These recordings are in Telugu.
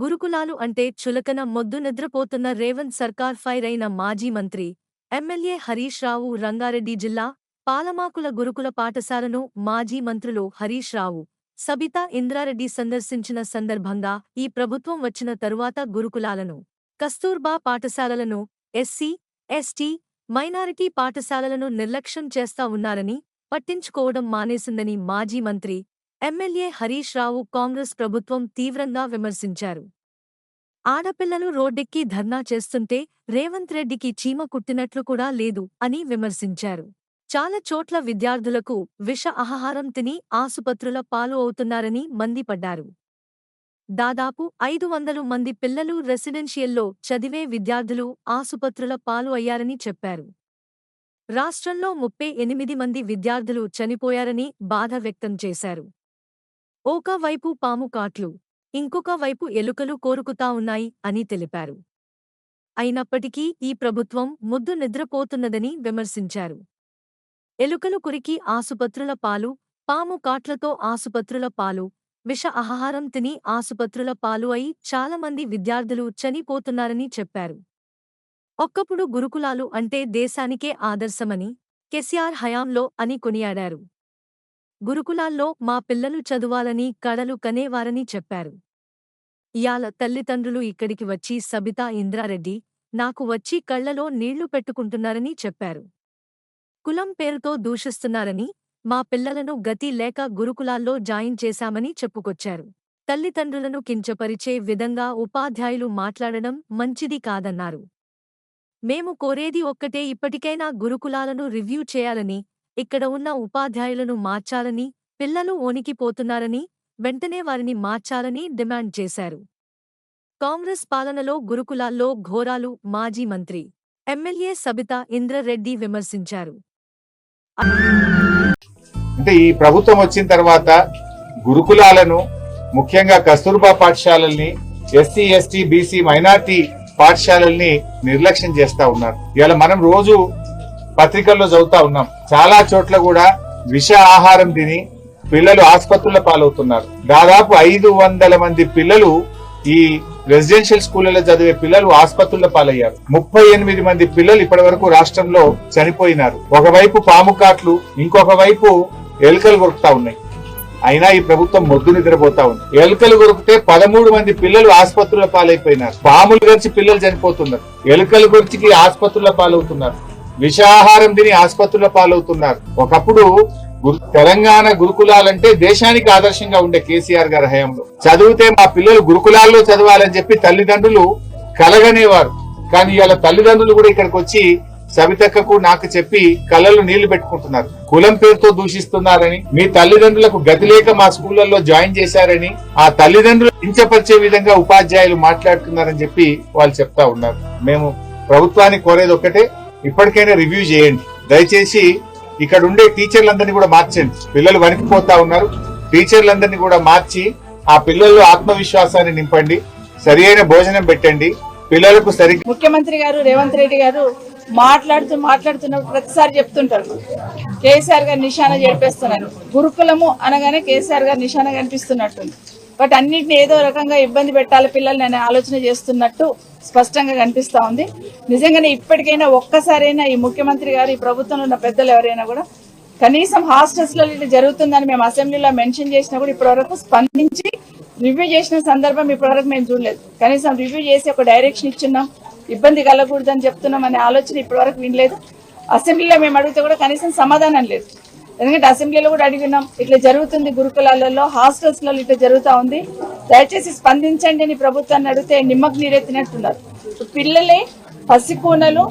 గురుకులాలు అంటే చులకన మొద్దు నిద్రపోతున్న రేవంత్ సర్కార్ ఫైర్ అయిన మాజీ మంత్రి ఎమ్మెల్యే హరీష్ రావు రంగారెడ్డి జిల్లా పాలమాకుల గురుకుల పాఠశాలను మాజీ మంత్రులు హరీష్ రావు సబితా ఇంద్రారెడ్డి సందర్శించిన సందర్భంగా ఈ ప్రభుత్వం వచ్చిన తరువాత గురుకులాలను కస్తూర్బా పాఠశాలలను ఎస్సీ ఎస్టీ మైనారిటీ పాఠశాలలను నిర్లక్ష్యం చేస్తా ఉన్నారని పట్టించుకోవడం మానేసిందని మాజీ మంత్రి ఎమ్మెల్యే హరీష్ రావు కాంగ్రెస్ ప్రభుత్వం తీవ్రంగా విమర్శించారు. ఆడపిల్లలు రోడ్డెక్కి ధర్నా చేస్తుంటే రేవంత్ రెడ్డికి చీమ కుట్టినట్లు కూడా లేదు అని విమర్శించారు. చాలా చోట్ల విద్యార్థులకు విష ఆహారం తిని ఆసుపత్రుల పాలు అవుతున్నారని మండిపడ్డారు. దాదాపు ఐదు వందలు మంది పిల్లలు రెసిడెన్షియల్లో చదివే విద్యార్థులు ఆసుపత్రుల పాలు అయ్యారని చెప్పారు. రాష్ట్రంలో ముప్పై ఎనిమిది మంది విద్యార్థులు చనిపోయారని బాధ వ్యక్తం చేశారు. ఒక వైపు పాము కాట్లు ఇంకొక వైపు ఎలుకలు కోరుకుతా ఉన్నాయి అని తెలిపారు. అయినప్పటికీ ఈ ప్రభుత్వం ముద్దు నిద్రపోతున్నదని విమర్శించారు. ఎలుకలు కురికి ఆసుపత్రుల పాలు పాము కాట్లతో ఆసుపత్రుల పాలు విష ఆహారం తిని ఆసుపత్రుల పాలు అయి చాలామంది విద్యార్థులు చనిపోతున్నారని చెప్పారు. ఒక్కప్పుడు గురుకులాలు అంటే దేశానికే ఆదర్శమని కెసిఆర్ హయాంలో అని కొనియాడారు. గురుకులాల్లో మా పిల్లలు చదువాలని కడలు కనేవారని చెప్పారు. ఇయాల తల్లిదండ్రులు ఇక్కడికి వచ్చి సబితా ఇంద్రారెడ్డి నాకు వచ్చి కళ్ళలో నీళ్ళు పెట్టుకుంటున్నారని చెప్పారు. కులం పేరుతో దూషిస్తున్నారని మా పిల్లలను గతి లేక గురుకులాల్లో జాయిన్ చేశామని చెప్పుకొచ్చారు. తల్లిదండ్రులను కించపరిచే విధంగా ఉపాధ్యాయులు మాట్లాడడం మంచిది కాదన్నారు. మేము కోరేది ఒక్కటే ఇప్పటికైనా గురుకులాలను రివ్యూ చేయాలని ఇక్కడ ఉన్న ఉపాధ్యాయులను మార్చాలని పిల్లలు ఓనికిపోతున్నారని వెంటనే వారిని మార్చాలని డిమాండ్ చేశారు. కాంగ్రెస్ పాలనలో గురుకులాల్లో ఘోరాలు మాజీ మంత్రి ఎమ్మెల్యే సబితా ఇంద్రరెడ్డి విమర్శించారు. అంటే ఈ ప్రభుత్వం వచ్చిన తర్వాత గురుకులాలను ముఖ్యంగా కస్తూర్బా పాఠశాలల్ని ఎస్సీ ఎస్టీ బీసీ మైనార్టీ పాఠశాలల్ని నిర్లక్ష్యం చేస్తా ఉన్నారు. ఇవాళ మనం రోజు పత్రికల్లో చదువుతా ఉన్నాం. చాలా చోట్ల కూడా విష ఆహారం తిని పిల్లలు ఆసుపత్రుల పాలవుతున్నారు. దాదాపు ఐదు వందల మంది పిల్లలు ఈ రెసిడెన్షియల్ స్కూళ్ళలో చదివే పిల్లలు ఆసుపత్రుల పాలయ్యారు. ముప్పై ఎనిమిది మంది పిల్లలు ఇప్పటి వరకు రాష్ట్రంలో చనిపోయినారు. ఒకవైపు పాము కాట్లు ఇంకొక వైపు ఎలుకలు కొరుకుతా ఉన్నాయి. అయినా ఈ ప్రభుత్వం మొద్దు నిద్రపోతా ఉంది. ఎలుకలు కొరికితే పదమూడు మంది పిల్లలు ఆసుపత్రుల పాలైపోయినారు. పాములు గరిచి పిల్లలు చనిపోతున్నారు. ఎలుకలు గురించి ఆసుపత్రుల పాలవుతున్నారు. విషాహారం తిని ఆసుపత్రుల పాలవుతున్నారు. ఒకప్పుడు గురు- తెలంగాణ గురుకులాలంటే దేశానికి ఆదర్శంగా ఉండే కేసీఆర్ గారి హయాంలో. చదివితే మా పిల్లలు గురుకులాల్లో చదవాలని చెప్పి తల్లిదండ్రులు కలగనేవారు. కానీ ఇవాళ తల్లిదండ్రులు కూడా ఇక్కడికి వచ్చి సవితక్కకు నాకు చెప్పి కళ్ళలో నీళ్ళు పెట్టుకుంటున్నారు. కులం పేరుతో దూషిస్తున్నారని మీ తల్లిదండ్రులకు గతి లేక మా స్కూళ్ళలో జాయిన్ చేశారని ఆ తల్లిదండ్రులు కించపరిచే విధంగా ఉపాధ్యాయులు మాట్లాడుతున్నారని చెప్పి వాళ్ళు చెప్తా ఉన్నారు. మేము ప్రభుత్వాన్ని కోరేది ఒక్కటే ఇప్పటికైనా రివ్యూ చేయండి. దయచేసి ఇక్కడ ఉండే టీచర్లందరినీ కూడా మార్చండి. పిల్లలు వణికిపోతా ఉన్నారు. టీచర్లందరినీ కూడా మార్చి ఆ పిల్లల్లో ఆత్మవిశ్వాసాన్ని నింపండి. సరి అయిన భోజనం పెట్టండి. పిల్లలకు సరి ముఖ్యమంత్రి గారు రేవంత్ రెడ్డి గారు మాట్లాడుతూ మాట్లాడుతున్నప్పుడు ప్రతిసారి చెప్తుంటారు. కేసీఆర్ గారు నిశాన చేపేస్తున్నారు గురుకులము అనగానే కేసీఆర్ గారు నిశాన కనిపిస్తున్నట్టుంది. బట్ అన్నింటిని ఏదో రకంగా ఇబ్బంది పెట్టాలి పిల్లల్ని అనే ఆలోచన చేస్తున్నట్టు స్పష్టంగా కనిపిస్తా ఉంది. నిజంగానే ఇప్పటికైనా ఒక్కసారైనా ఈ ముఖ్యమంత్రి గారు ఈ ప్రభుత్వంలో ఉన్న పెద్దలు ఎవరైనా కూడా కనీసం హాస్టల్స్లో ఇట్లా జరుగుతుందని మేము అసెంబ్లీలో మెన్షన్ చేసినా కూడా ఇప్పటివరకు స్పందించి రివ్యూ చేసిన సందర్భం ఇప్పటివరకు మేము చూడలేదు. కనీసం రివ్యూ చేసి ఒక డైరెక్షన్ ఇచ్చున్నాం. ఇబ్బంది కలగకూడదని చెప్తున్నాం అనే ఆలోచన ఇప్పటివరకు వినలేదు. అసెంబ్లీలో మేము అడిగితే కూడా కనీసం సమాధానం లేదు. ఎందుకంటే అసెంబ్లీలో కూడా అడిగినాం ఇట్లా జరుగుతుంది గురుకులాలలో హాస్టల్స్లలో ఇట్లా జరుగుతా ఉంది. దయచేసి స్పందించండి అని ప్రభుత్వాన్ని అడిగితే నిమ్మకు నీరెత్తినట్టున్నారు. పిల్లలే పసికూనలు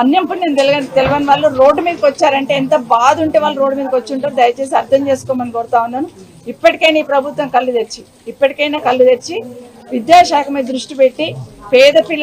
అన్యం నేను తెలియని తెలియని వాళ్ళు రోడ్డు మీదకి వచ్చారంటే ఎంత బాధ ఉంటే వాళ్ళు రోడ్డు మీదకి వచ్చి ఉంటారు. దయచేసి అర్థం చేసుకోమని కోరుతా ఉన్నాను. ఇప్పటికైనా ఈ ప్రభుత్వం కళ్ళు తెచ్చి ఇప్పటికైనా కళ్ళు తెచ్చి విద్యాశాఖ మీద దృష్టి పెట్టి పేద పిల్లలు